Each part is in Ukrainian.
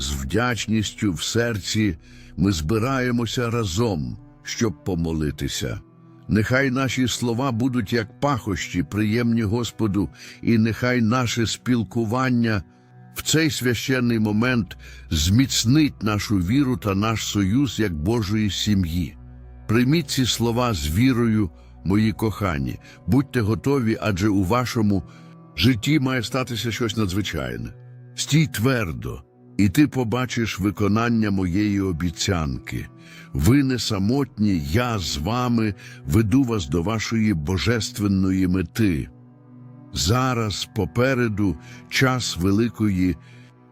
з вдячністю в серці ми збираємося разом, щоб помолитися. Нехай наші слова будуть як пахощі, приємні Господу, і нехай наше спілкування в цей священний момент зміцнить нашу віру та наш союз як Божої сім'ї. Прийміть ці слова з вірою, мої кохані, будьте готові, адже у вашому житті має статися щось надзвичайне. Стій твердо, і ти побачиш виконання моєї обіцянки. Ви не самотні, я з вами веду вас до вашої божественної мети. Зараз попереду час великої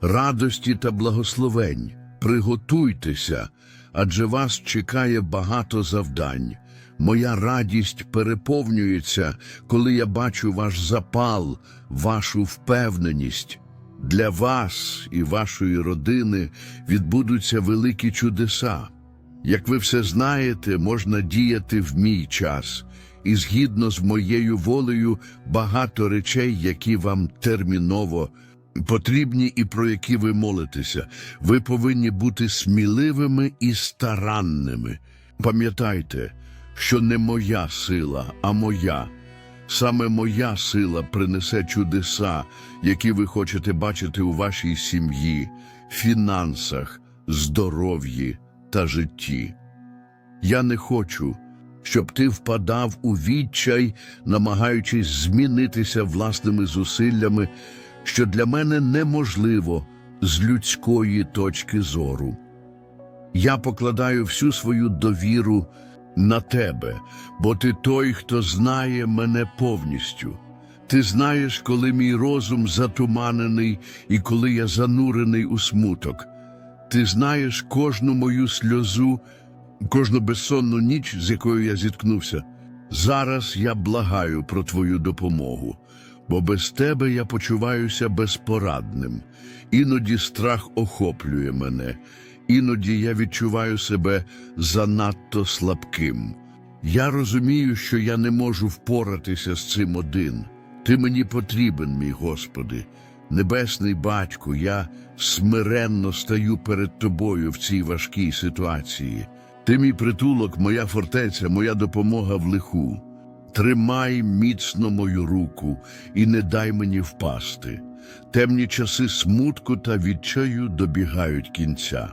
радості та благословень. Приготуйтеся, адже вас чекає багато завдань. Моя радість переповнюється, коли я бачу ваш запал, вашу впевненість. Для вас і вашої родини відбудуться великі чудеса. Як ви все знаєте, можна діяти в мій час, і згідно з моєю волею багато речей, які вам терміново потрібні і про які ви молитеся. Ви повинні бути сміливими і старанними. Пам'ятайте, що не моя сила, а моя. Саме моя сила принесе чудеса, які ви хочете бачити у вашій сім'ї, фінансах, здоров'ї та житті. Я не хочу, щоб ти впадав у відчай, намагаючись змінитися власними зусиллями, що для мене неможливо з людської точки зору. Я покладаю всю свою довіру на тебе, бо ти той, хто знає мене повністю. Ти знаєш, коли мій розум затуманений і коли я занурений у смуток. Ти знаєш кожну мою сльозу, кожну безсонну ніч, з якою я зіткнувся. Зараз я благаю про твою допомогу, бо без тебе я почуваюся безпорадним. Іноді страх охоплює мене, іноді я відчуваю себе занадто слабким. Я розумію, що я не можу впоратися з цим один. Ти мені потрібен, мій Господи. Небесний батько, я смиренно стаю перед тобою в цій важкій ситуації. Ти мій притулок, моя фортеця, моя допомога в лиху. Тримай міцно мою руку і не дай мені впасти. Темні часи смутку та відчаю добігають кінця.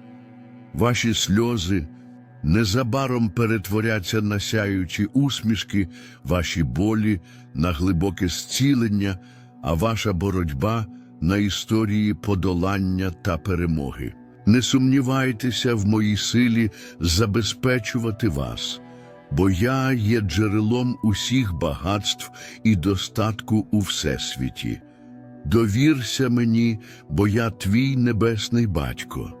Ваші сльози незабаром перетворяться на сяючі усмішки, ваші болі на глибоке зцілення, а ваша боротьба на історії подолання та перемоги. Не сумнівайтеся в моїй силі забезпечувати вас, бо я є джерелом усіх багатств і достатку у всесвіті. Довірся мені, бо я твій небесний батько.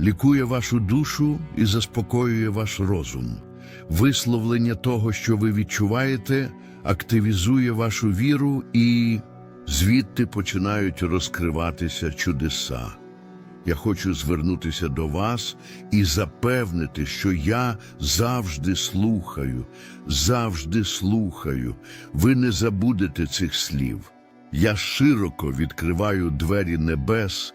лікує вашу душу і заспокоює ваш розум. Висловлення того, що ви відчуваєте, активізує вашу віру і звідти починають розкриватися чудеса. Я хочу звернутися до вас і запевнити, що я завжди слухаю, завжди слухаю. Ви не забудете цих слів. Я широко відкриваю двері небес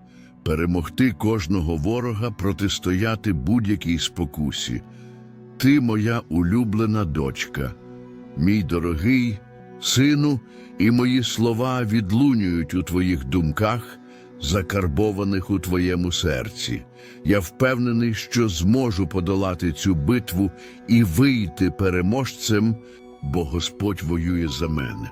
перемогти кожного ворога, протистояти будь-якій спокусі. Ти моя улюблена дочка, мій дорогий сину, і мої слова відлунюють у твоїх думках, закарбованих у твоєму серці. Я впевнений, що зможу подолати цю битву і вийти переможцем, бо Господь воює за мене.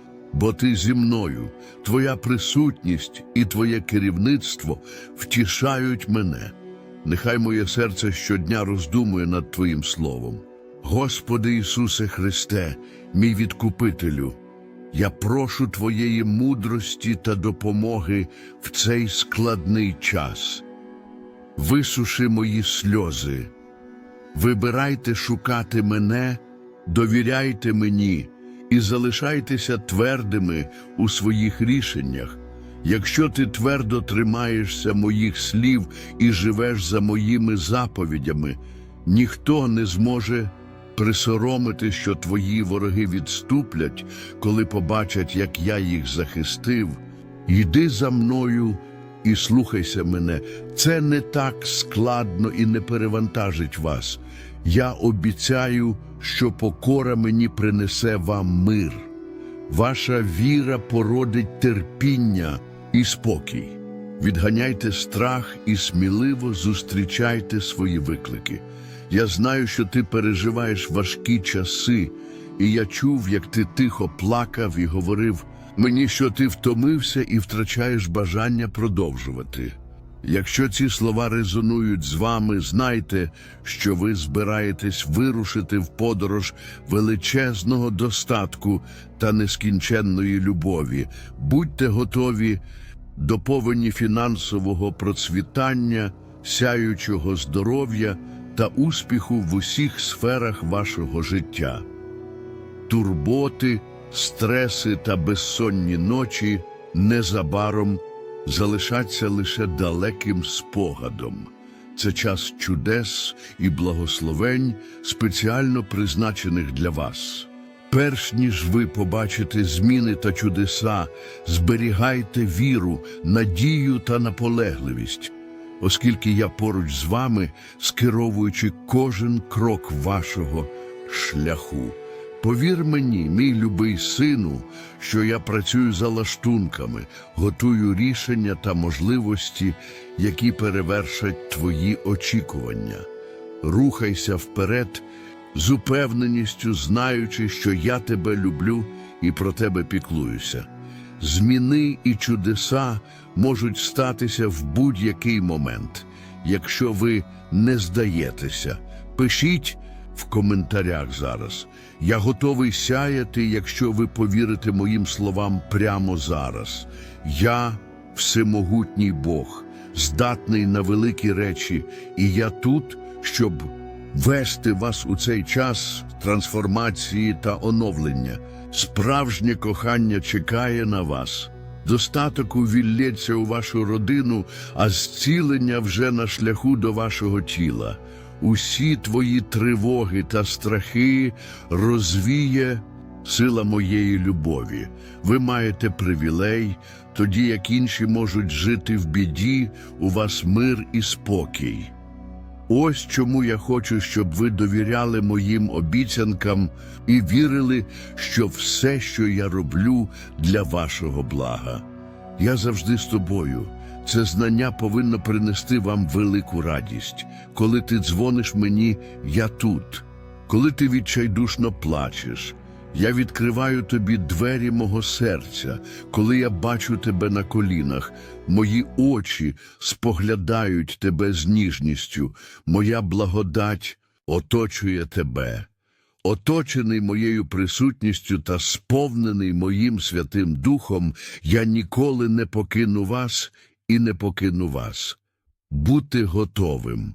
бо ти зі мною, твоя присутність і твоє керівництво втішають мене. Нехай моє серце щодня роздумує над Твоїм словом. Господи Ісусе Христе, мій відкупителю, я прошу Твоєї мудрості та допомоги в цей складний час. Висуши мої сльози. Вибирайте шукати мене, довіряйте мені і залишайтеся твердими у своїх рішеннях. Якщо ти твердо тримаєшся моїх слів і живеш за моїми заповідями, ніхто не зможе присоромити, що твої вороги відступлять, коли побачать, як я їх захистив. Йди за мною і слухайся мене. Це не так складно і не перевантажить вас. Я обіцяю, що покора мені принесе вам мир. Ваша віра породить терпіння і спокій. Відганяйте страх і сміливо зустрічайте свої виклики. Я знаю, що ти переживаєш важкі часи, і я чув, як ти тихо плакав і говорив мені, що ти втомився і втрачаєш бажання продовжувати. Якщо ці слова резонують з вами, знайте, що ви збираєтесь вирушити в подорож величезного достатку та нескінченної любові. Будьте готові до повені фінансового процвітання, сяючого здоров'я та успіху в усіх сферах вашого життя. Турботи, стреси та безсонні ночі незабаром залишаться лише далеким спогадом. Це час чудес і благословень, спеціально призначених для вас. Перш ніж ви побачите зміни та чудеса, зберігайте віру, надію та наполегливість, оскільки я поруч з вами, скеровуючи кожен крок вашого шляху. Повір мені, мій любий сину, що я працюю за лаштунками, готую рішення та можливості, які перевершать твої очікування. Рухайся вперед з упевненістю, знаючи, що я тебе люблю і про тебе піклуюся. Зміни і чудеса можуть статися в будь-який момент, якщо ви не здаєтеся. Пишіть в коментарях зараз. Я готовий сяяти, якщо ви повірите моїм словам прямо зараз. Я всемогутній Бог, здатний на великі речі, і я тут, щоб вести вас у цей час трансформації та оновлення. Справжнє кохання чекає на вас. Достаток увіллється у вашу родину, а зцілення вже на шляху до вашого тіла. Усі твої тривоги та страхи розвіє сила моєї любові. Ви маєте привілей, тоді як інші можуть жити в біді, у вас мир і спокій. Ось чому я хочу, щоб ви довіряли моїм обіцянкам і вірили, що все, що я роблю, для вашого блага. Я завжди з тобою. Це знання повинно принести вам велику радість. Коли ти дзвониш мені, я тут. Коли ти відчайдушно плачеш, я відкриваю тобі двері мого серця, коли я бачу тебе на колінах, мої очі споглядають тебе з ніжністю, моя благодать оточує тебе. Оточений моєю присутністю та сповнений моїм Святим Духом, я ніколи не покину вас і не покину вас. Бути готовим.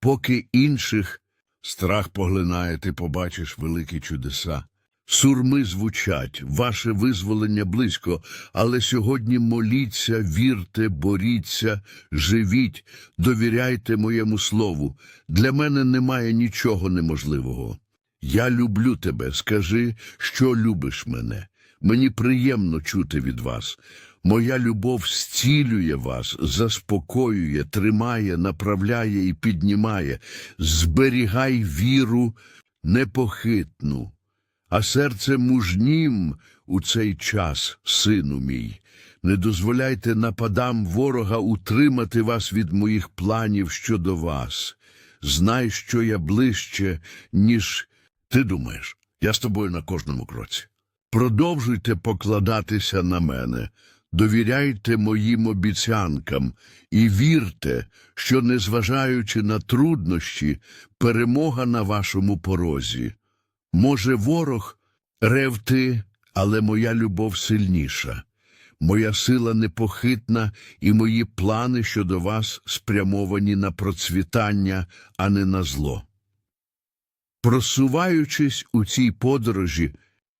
Поки інших страх поглинає, ти побачиш великі чудеса. Сурми звучать, ваше визволення близько, але сьогодні моліться, вірте, боріться, живіть, довіряйте моєму слову. Для мене немає нічого неможливого. Я люблю тебе, скажи, що любиш мене. Мені приємно чути від вас. Моя любов зцілює вас, заспокоює, тримає, направляє і піднімає. Зберігай віру непохитну, а серце мужнім у цей час, сину мій. Не дозволяйте нападам ворога утримати вас від моїх планів щодо вас. Знай, що я ближче, ніж ти думаєш. Я з тобою на кожному кроці. Продовжуйте покладатися на мене, довіряйте моїм обіцянкам і вірте, що, незважаючи на труднощі, перемога на вашому порозі. Може, ворог ревти, але моя любов сильніша. Моя сила непохитна, і мої плани щодо вас спрямовані на процвітання, а не на зло. Просуваючись у цій подорожі,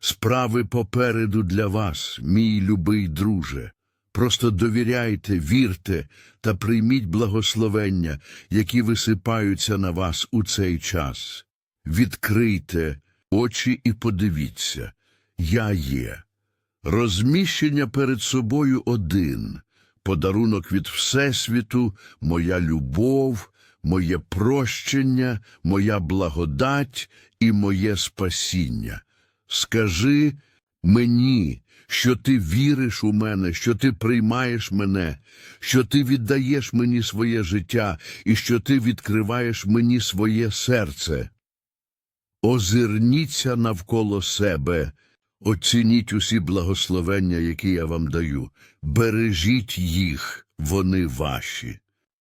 справи попереду для вас, мій любий друже. Просто довіряйте, вірте та прийміть благословення, які висипаються на вас у цей час. Відкрийте очі і подивіться, я є. Розміщення перед собою один, подарунок від Всесвіту, моя любов, моє прощення, моя благодать і моє спасіння. Скажи мені, що ти віриш у мене, що ти приймаєш мене, що ти віддаєш мені своє життя і що ти відкриваєш мені своє серце. Озирніться навколо себе, оцініть усі благословення, які я вам даю, бережіть їх, вони ваші.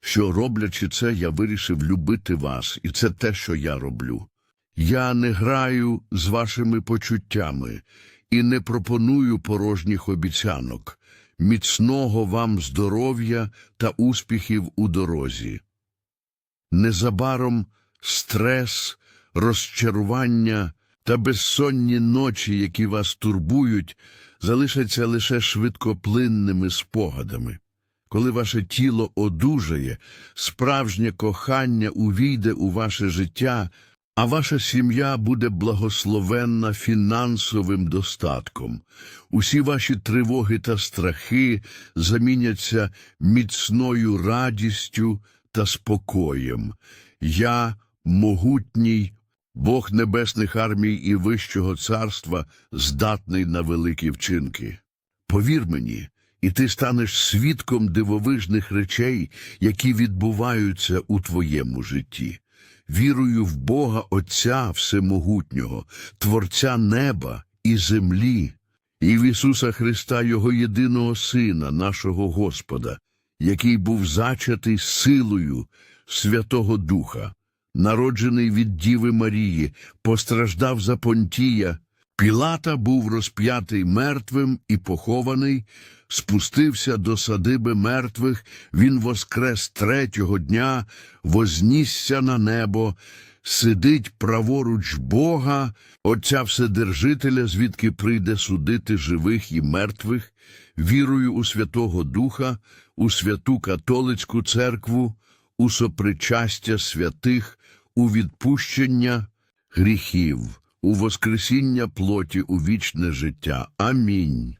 що, роблячи це, я вирішив любити вас, і це те, що я роблю. Я не граю з вашими почуттями і не пропоную порожніх обіцянок. Міцного вам здоров'я та успіхів у дорозі. Незабаром стрес, розчарування та безсонні ночі, які вас турбують, залишаться лише швидкоплинними спогадами. Коли ваше тіло одужає, справжнє кохання увійде у ваше життя, а ваша сім'я буде благословенна фінансовим достатком. Усі ваші тривоги та страхи заміняться міцною радістю та спокоєм. Я могутній, Бог небесних армій і Вищого царства, здатний на великі вчинки. Повір мені, і ти станеш свідком дивовижних речей, які відбуваються у твоєму житті. Вірую в Бога Отця Всемогутнього, Творця неба і землі, і в Ісуса Христа, Його єдиного Сина, нашого Господа, який був зачатий силою Святого Духа, народжений від Діви Марії, постраждав за Понтія, Пілата був розп'ятий мертвим і похований, спустився до садиби мертвих, він воскрес третього дня, вознісся на небо, сидить праворуч Бога, Отця Вседержителя, звідки прийде судити живих і мертвих, вірую у Святого Духа, у святу католицьку церкву, у сопричастя святих, у відпущення гріхів, у воскресіння плоті у вічне життя. Амінь.